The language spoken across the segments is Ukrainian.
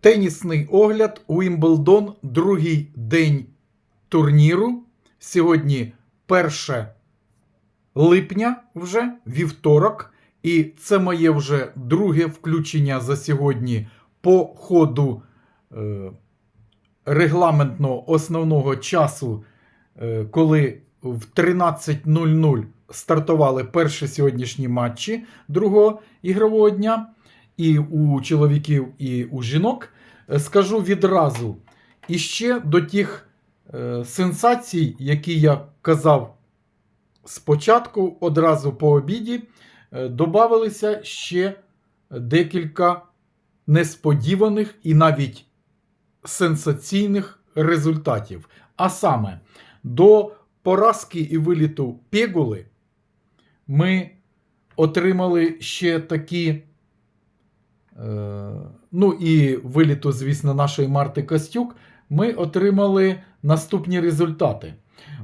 Тенісний огляд Уімблдон, другий день турніру. Сьогодні 1 липня вже вівторок. І це моє вже друге включення за сьогодні по ходу е, регламентного основного часу, е, коли в 13.00 стартували перші сьогоднішні матчі другого ігрового дня і у чоловіків, і у жінок. Е, Скажу відразу. І ще до тих е, сенсацій, які я казав спочатку, одразу по обіді, е, додавалися ще декілька несподіваних і навіть сенсаційних результатів. А саме, до поразки і виліту Пегули ми отримали ще такі. Е, ну і виліту, звісно, нашої Марти Костюк, ми отримали наступні результати.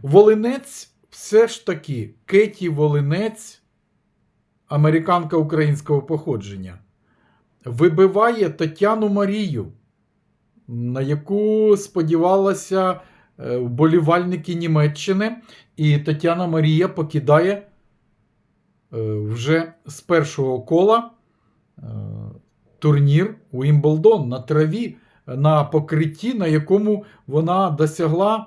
Волинець все ж таки Кеті Волинець, американка українського походження, вибиває Тетяну Марію, на яку сподівалися е, вболівальники Німеччини, і Тетяна Марія покидає е, вже з першого кола турнір Уімблдон на траві, на покритті, на якому вона досягла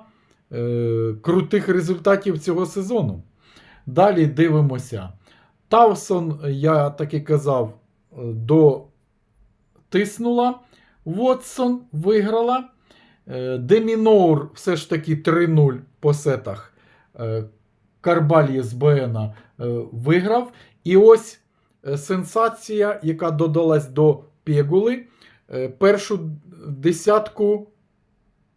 е, крутих результатів цього сезону. Далі дивимося. Тавсон, я так і казав, е, дотиснула. Вотсон виграла. Е, Деміноур все ж таки 3-0 по сетах. Е, Карбальє з Бена е, виграв. І ось е, сенсація, яка додалась до Пегули. Е, Першу десятку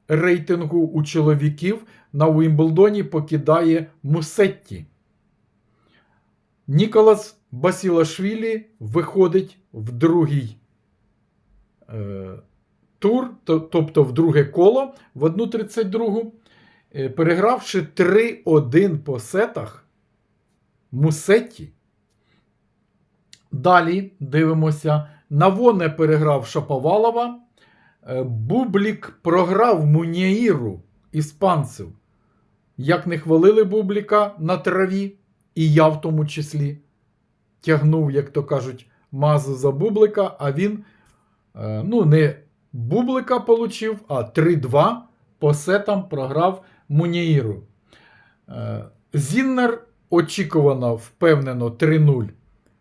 рейтингу у чоловіків на Уімблдоні покидає Мусетті. Ніколас Басілашвілі виходить в другий е, тур, то- тобто в друге коло в 1.32, е, перегравши 3-1 по сетах Мусетті. Далі дивимося. Навоне переграв Шаповалова. Е, Бублік програв Муняїру іспанців. Як не хвалили Бубліка на траві, і я в тому числі тягнув, як то кажуть, мазу за Бублика, а він е, ну, не Бублика получив, а 3-2 по сетам програв Муняїру. Е, Зіннер очікувано, впевнено 3-0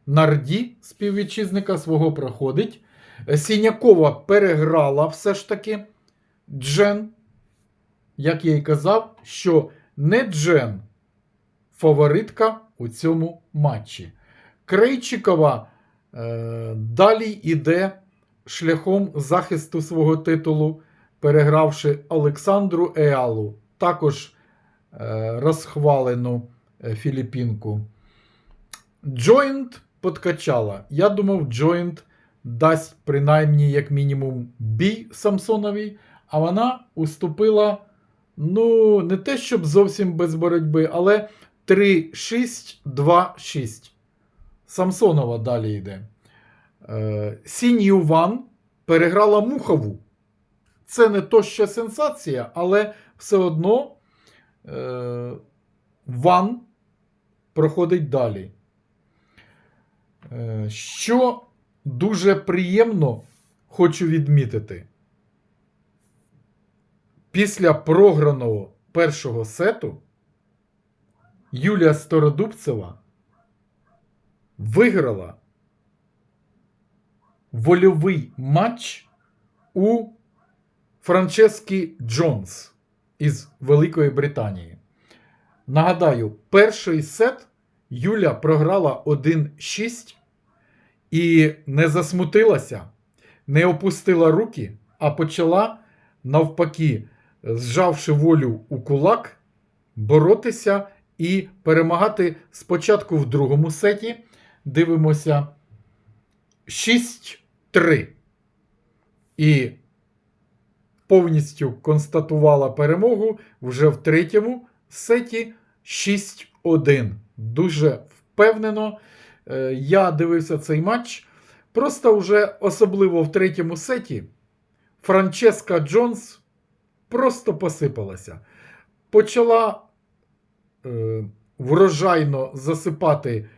Нарді, співвітчизника свого проходить. Сінякова переграла все ж таки Джен. Як я й казав, що не Джен фаворитка у цьому матчі. Крейчикова е, далі йде шляхом захисту свого титулу, перегравши Олександру Еалу, також е, розхвалену е, філіппінку. Джойнт подкачала. Я думав, Джойнт дасть принаймні як мінімум бій Самсоновій, а вона уступила, ну, не те, щоб зовсім без боротьби, але 3-6-2-6. Самсонова далі йде. Е, Сінь Ван переграла Мухову. Це не то ще сенсація, але все одно е, Ван проходить далі. Е, Що дуже приємно хочу відмітити. Після програного першого сету Юлія Стародубцева виграла вольовий матч у Франчески Джонс із Великої Британії. Нагадаю, перший сет Юля програла 1-6 і не засмутилася, не опустила руки, а почала навпаки, зжавши волю у кулак, боротися і перемагати спочатку в другому сеті. Дивимося 6-3. І повністю констатувала перемогу вже в третьому сеті 6-1. Дуже впевнено. Е, Я дивився цей матч. Просто вже особливо в третьому сеті Франческа Джонс просто посипалася. Почала е, врожайно засипати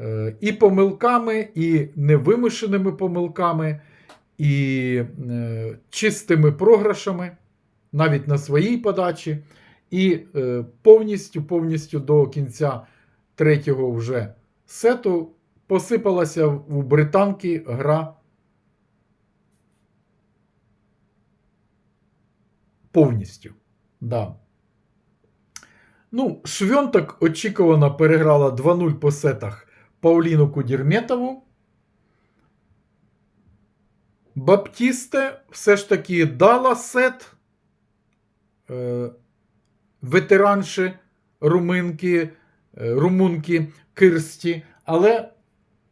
е, і помилками, і невимушеними помилками, і е, чистими програшами, навіть на своїй подачі. І е, повністю, повністю до кінця третього вже сету посипалася у британки гра повністю. Да. Ну, Швьонтак очікувано переграла 2-0 по сетах Пауліну Кудірметову. Баптісте все ж таки дала сет е, ветеранші руминки, румунки Кирсті, але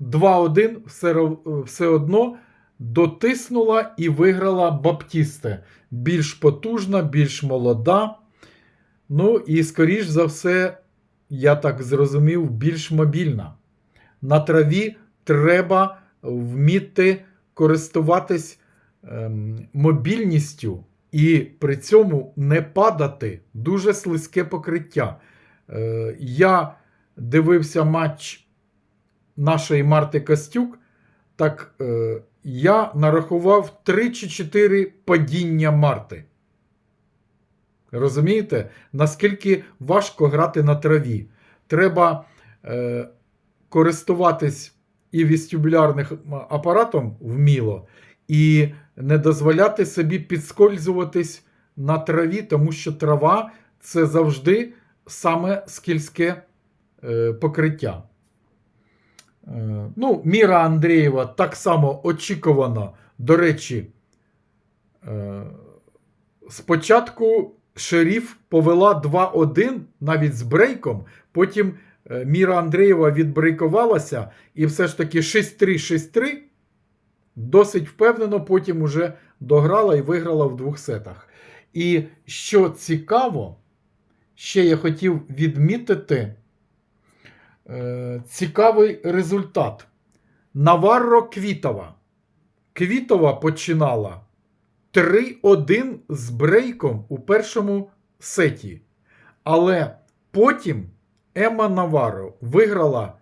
2-1 все, все одно дотиснула і виграла Баптісте. Більш потужна, більш молода. Ну і, скоріш за все, я так зрозумів, більш мобільна. На траві треба вміти користуватись ем, мобільністю і при цьому не падати. Дуже слизьке покриття. Е, я дивився матч нашої Марти Костюк. Так е, я нарахував 3 чи 4 падіння Марти. Розумієте, наскільки важко грати на траві? Треба е, користуватись і вестибулярним апаратом вміло, і не дозволяти собі підскользуватись на траві, тому що трава це завжди саме скільське е, покриття. Е, ну, Міра Андрієва так само очікувано. До речі, е, спочатку Шеріф повела 2-1 навіть з брейком. Потім Міра Андрієва відбрейкувалася і все ж таки 6-3-6-3 досить впевнено потім уже дограла і виграла в двох сетах. І що цікаво, ще я хотів відмітити е, цікавий результат. Наварро Квітова. Квітова починала 3-1 з брейком у першому сеті. Але потім Емма Наваро виграла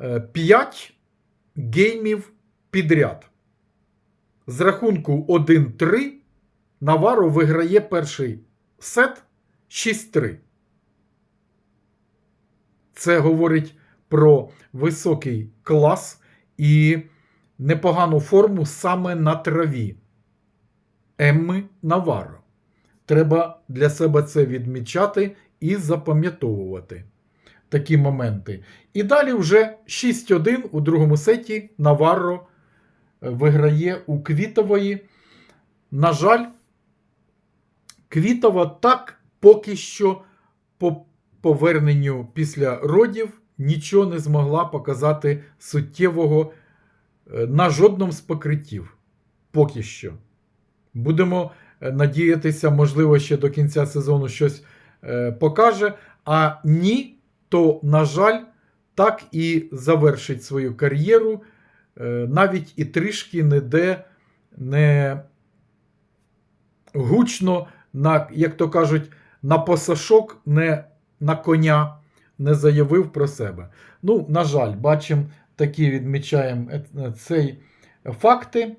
е, 5 геймів підряд. З рахунку 1-3 Наваро виграє перший сет 6-3. Це говорить про високий клас і непогану форму саме на траві. Емми Наваро. Треба для себе це відмічати і запам'ятовувати такі моменти. І далі вже 6-1 у другому сеті Наварро е, виграє у Квітової. На жаль, Квітова так поки що по поверненню після родів нічого не змогла показати суттєвого е, на жодному з покриттів. Поки що. Будемо е, надіятися, можливо, ще до кінця сезону щось е, покаже. А ні, то, на жаль, так і завершить свою кар'єру, навіть і трішки ніде не гучно, на, як то кажуть, на посашок, не на коня не заявив про себе. Ну, на жаль, бачимо, такі відмічаємо е, цей факти.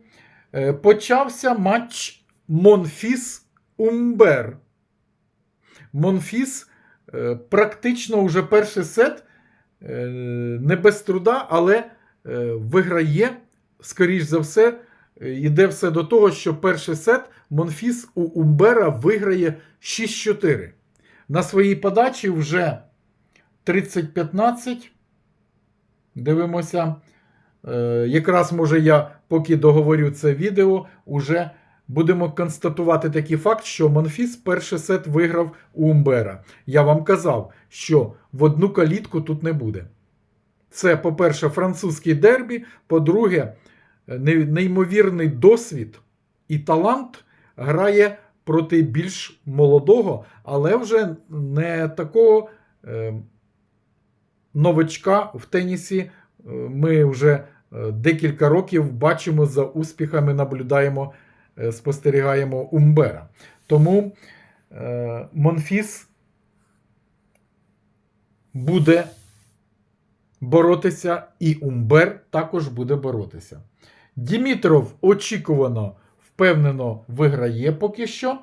Е, Почався матч Монфіс Умбер. Монфіс е, практично вже перший сет е, не без труда, але е, виграє, скоріш за все, е, йде все до того, що перший сет Монфіс у Умбера виграє 6-4. На своїй подачі вже 30-15. Дивимося. Е, якраз може я, поки договорю це відео, уже будемо констатувати такий факт, що Монфіс перший сет виграв у Умбера. Я вам казав, що в одну калітку тут не буде. Це, по-перше, французький дербі, по-друге, неймовірний досвід і талант грає проти більш молодого, але вже не такого е, новачка в тенісі. Е, Ми вже е, декілька років бачимо за успіхами, наблюдаємо е, спостерігаємо Умбера. Тому е, Монфіс буде боротися, і Умбер також буде боротися. Дімітров очікувано, впевнено, виграє поки що.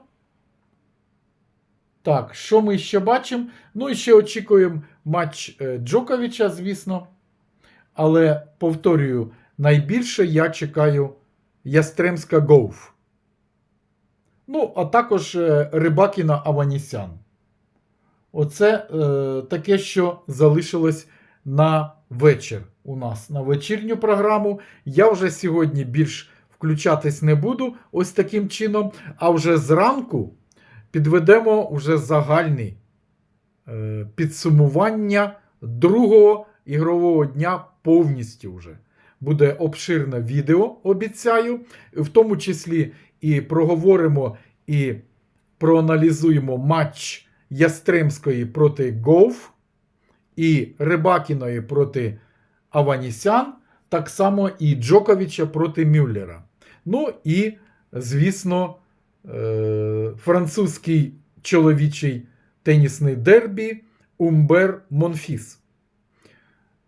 Так, що ми ще бачимо? Ну і ще очікуємо матч е, Джоковича, звісно. Але повторюю, найбільше я чекаю Ястремська Гоуф. Ну, а також е, Рибакіна Аванісян. Оце е, таке, що залишилось на вечір у нас на вечірню програму. Я вже сьогодні більш включатись не буду ось таким чином. А вже зранку підведемо вже загальні е, підсумування другого ігрового дня повністю вже. Буде обширне відео, обіцяю, в тому числі і проговоримо і проаналізуємо матч Ястремської проти Гоуф і Рибакіної проти Аванісян, так само і Джоковича проти Мюллера. Ну і, звісно, е- французький чоловічий тенісний дербі Умбер Монфіс.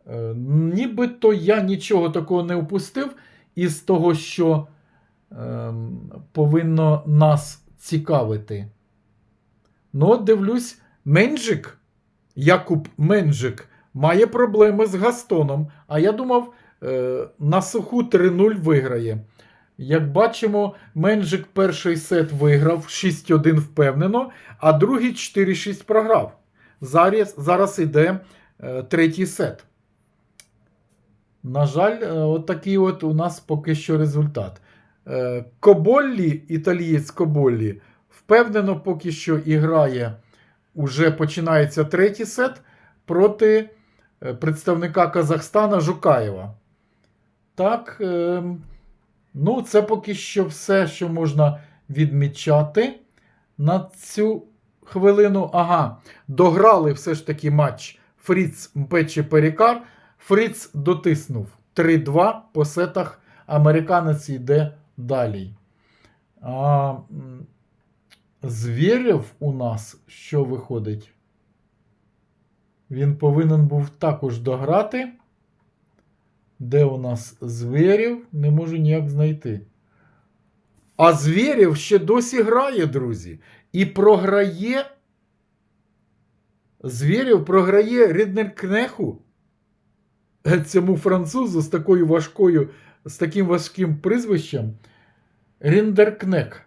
Е, Нібито я нічого такого не упустив із того, що е, повинно нас цікавити. Ну, от дивлюсь, Менджик, Якуб Менджик, має проблеми з Гастоном. А я думав, е, на суху 3-0 виграє. Як бачимо, Менджик перший сет виграв 6-1 впевнено, а другий 4-6 програв. Зараз, зараз іде е, третій сет. На жаль, е, от от у нас поки що результат. Е, Коболлі, італієць Коболлі, впевнено, поки що і. Уже починається третій сет проти представника Казахстана Жукаєва. Так, е, ну, це поки що все, що можна відмічати на цю хвилину. Ага, дограли все ж таки матч Фріц Мпечі Перікар. Фриц дотиснув 3-2 по сетах. Американець йде далі. А, м, Звєрєв у нас що виходить? Він повинен був також дограти. Де у нас Звєрєв? Не можу ніяк знайти. А Звєрєв ще досі грає, друзі. І програє. Звєрєв програє Ріднеркнеху цьому французу з такою важкою, з таким важким прізвищем Ріндеркнек.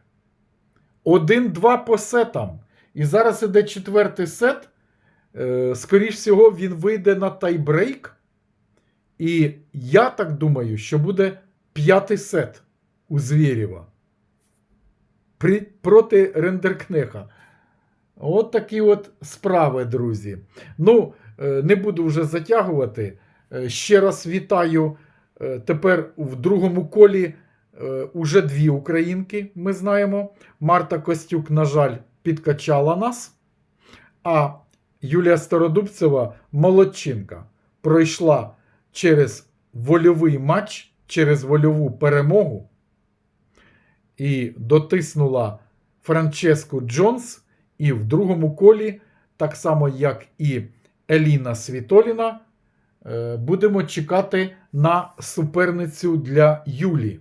1-2 по сетам. І зараз іде четвертий сет. Е, Скоріше всього, він вийде на тайбрейк. І я так думаю, що буде п'ятий сет у Звєрєва. Проти Рендеркнеха. От такі от справи, друзі. Ну, е, не буду вже затягувати. Е, Ще раз вітаю. Тепер в другому колі уже дві українки, ми знаємо. Марта Костюк, на жаль, підкачала нас. А Юлія Стародубцева молодчинка пройшла через вольовий матч, через вольову перемогу і дотиснула Франческу Джонс. І в другому колі, так само як і Еліна Світоліна, е, будемо чекати на суперницю для Юлі.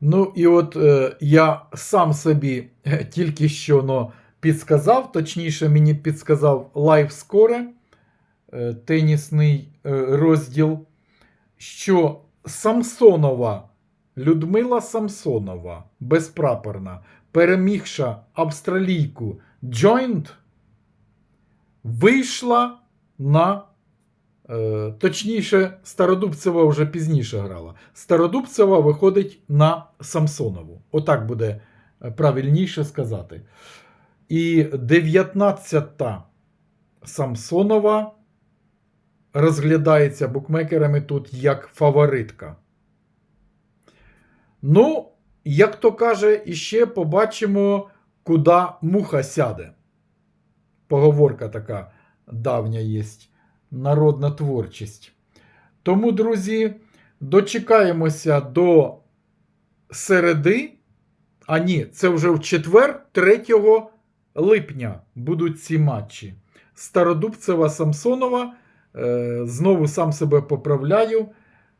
Ну, і от е, я сам собі е, тільки що но, підсказав, точніше, мені підсказав LiveScore, е, тенісний е, розділ, що Самсонова, Людмила Самсонова, безпрапорна, перемігша австралійку Joint, вийшла на. Е, точніше, Стародубцева вже пізніше грала. Стародубцева виходить на Самсонову. Отак буде правильніше сказати. І 19-та Самсонова розглядається букмекерами тут як фаворитка. Ну, як то каже, іще побачимо, куди муха сяде. Поговорка така давня є. Народна творчість. Тому, друзі, дочекаємося до середи, а ні, це вже в четвер, 3 липня будуть ці матчі. Стародубцева Самсонова. Е, знову сам себе поправляю.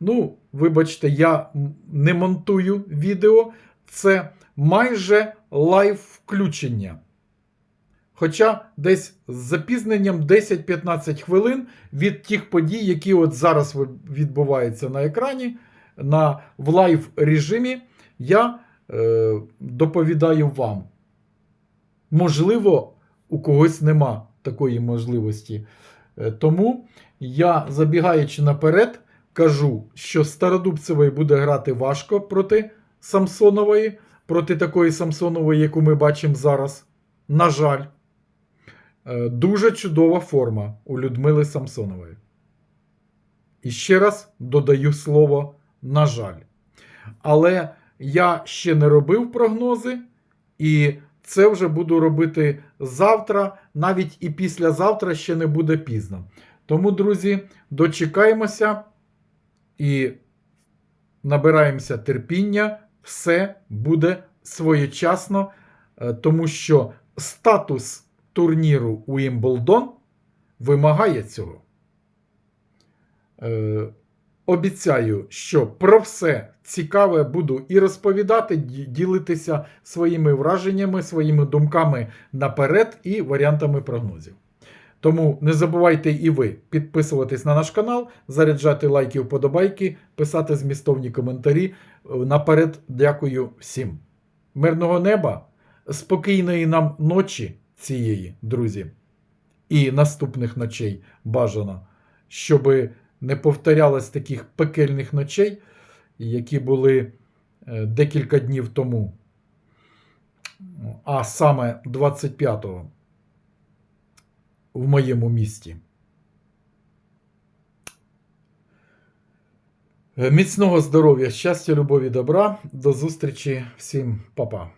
Ну, вибачте, я не монтую відео. Це майже лайв включення. Хоча десь з запізненням 10-15 хвилин від тих подій, які от зараз відбуваються на екрані, на, в лайв режимі, я е, доповідаю вам. Можливо, у когось нема такої можливості. Е, Тому я, забігаючи наперед, кажу, що Стародубцевої буде грати важко проти Самсонової, проти такої Самсонової, яку ми бачимо зараз. На жаль, Е, дуже чудова форма у Людмили Самсонової. І ще раз додаю слово на жаль. Але я ще не робив прогнози, і це вже буду робити завтра, навіть і післязавтра ще не буде пізно. Тому, друзі, дочекаємося і набираємося терпіння, все буде своєчасно, е, тому що статус турніру Уімблдон вимагає цього. Обіцяю, що про все цікаве буду і розповідати, ділитися своїми враженнями, своїми думками наперед і варіантами прогнозів. Тому не забувайте і ви підписуватись на наш канал, заряджати лайки, вподобайки, писати змістовні коментарі. Наперед дякую всім. Мирного неба, спокійної нам ночі цієї, друзі, і наступних ночей бажано, щоби не повторялось таких пекельних ночей, які були е, декілька днів тому, а саме 25-го в моєму місті. Е, Міцного здоров'я, щастя, любові, добра. До зустрічі всім, па-па.